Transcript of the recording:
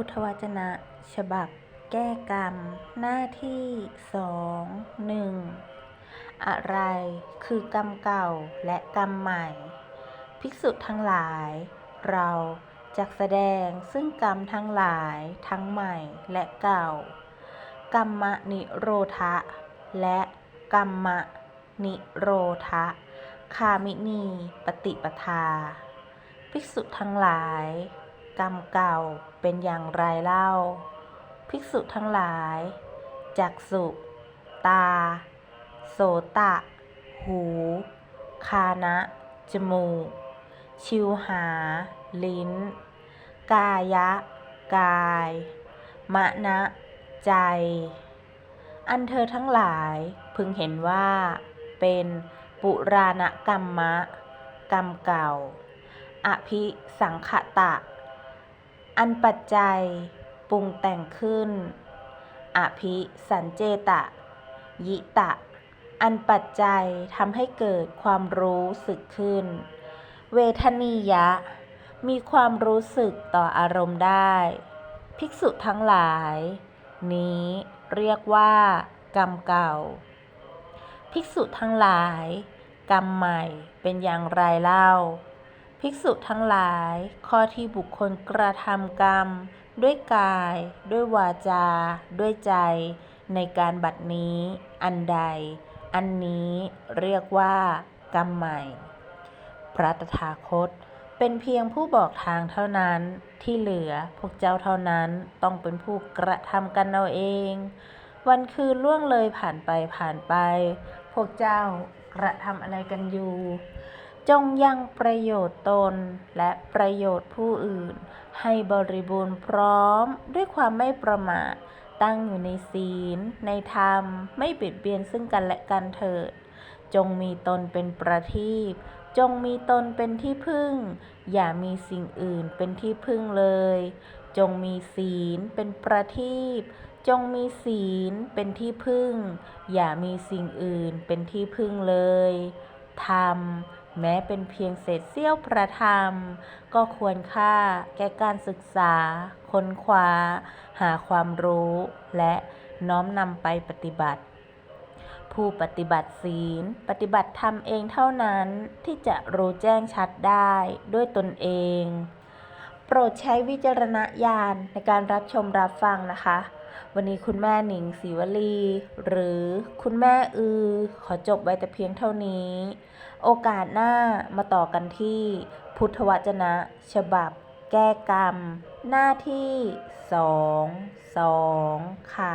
พุทธวจนะ ฉบับ แก้กรรม หน้าที่สองหนึ่งอะไร คือกรรมเก่าและกรรมใหม่ ภิกษุทั้งหลาย เราจักแสดงซึ่งกรรมทั้งหลายทั้งใหม่และเก่า กรรมนิโรธะ และกรรมนิโรธะ คามินี ปฏิปทา ภิกษุทั้งหลาย กรรมเก่าเป็นอย่างไรเล่า ภิกษุทั้งหลายจักสุ ตา โสตะ หู คานะ จมูก ชิวหา ลิ้น กายะ กาย มะนะ ใจ อันเธอทั้งหลายพึงเห็นว่า เป็นปุราณกรรมะกรรมเก่า อภิสังขตะ อันปัจจัยปรุงแต่งขึ้น อภิสันเจตะ ยิตะ อันปัจจัยทำให้เกิดความรู้สึกขึ้น เวทนียะ มีความรู้สึกต่ออารมณ์ได้ ภิกษุทั้งหลาย นี้เรียกว่ากรรมเก่า ภิกษุทั้งหลาย กรรมใหม่เป็นอย่างไรเล่า ภิกษุทั้งหลาย ข้อที่บุคคลกระทำกรรม ด้วยกาย ด้วยวาจา ด้วยใจ ในการบัดนี้ อันใด อันนี้เรียกว่า กรรมใหม่ พระตถาคต เป็นเพียงผู้บอกทางเท่านั้นที่เหลือพวกเจ้าเท่านั้นต้องเป็นผู้กระทำกันเอาเอง วันคืนล่วงเลยผ่านไปผ่านไป พวกเจ้ากระทำอะไรกันอยู่ จงยังประโยชน์ตนและประโยชน์ผู้อื่น ให้บริบูรณ์พร้อมด้วยความไม่ประมาทตั้งอยู่ในศีล ในธรรม ไม่เบียดเบียนซึ่งกันและกันเถิด จงมีตนเป็นประทีปจงมีตนเป็นที่พึ่ง อย่ามีสิ่งอื่นเป็นที่พึ่งเลย จงมีศีลเป็นประทีปจงมีศีลเป็นที่พึ่ง อย่ามีสิ่งอื่นเป็นที่พึ่งเลยธรรม แม้เป็นเพียงเศษเสี้ยวประธรรม ก็ควรค่าแก่การศึกษา ค้นคว้า หาความรู้ และน้อมนำไปปฏิบัติ ผู้ปฏิบัติศีล ปฏิบัติธรรมเองเท่านั้นที่จะรู้แจ้งชัดได้ด้วยตนเอง โปรดใช้วิจารณญาณในการรับชมรับฟังนะคะ วันนี้คุณแม่หนิงศรีวลี หรือคุณแม่อือ ขอจบไว้แต่เพียงเท่านี้ โอกาสหน้ามาต่อกันที่พุทธวจนะ ฉบับ แก้กรรม หน้าที่สองสองค่ะ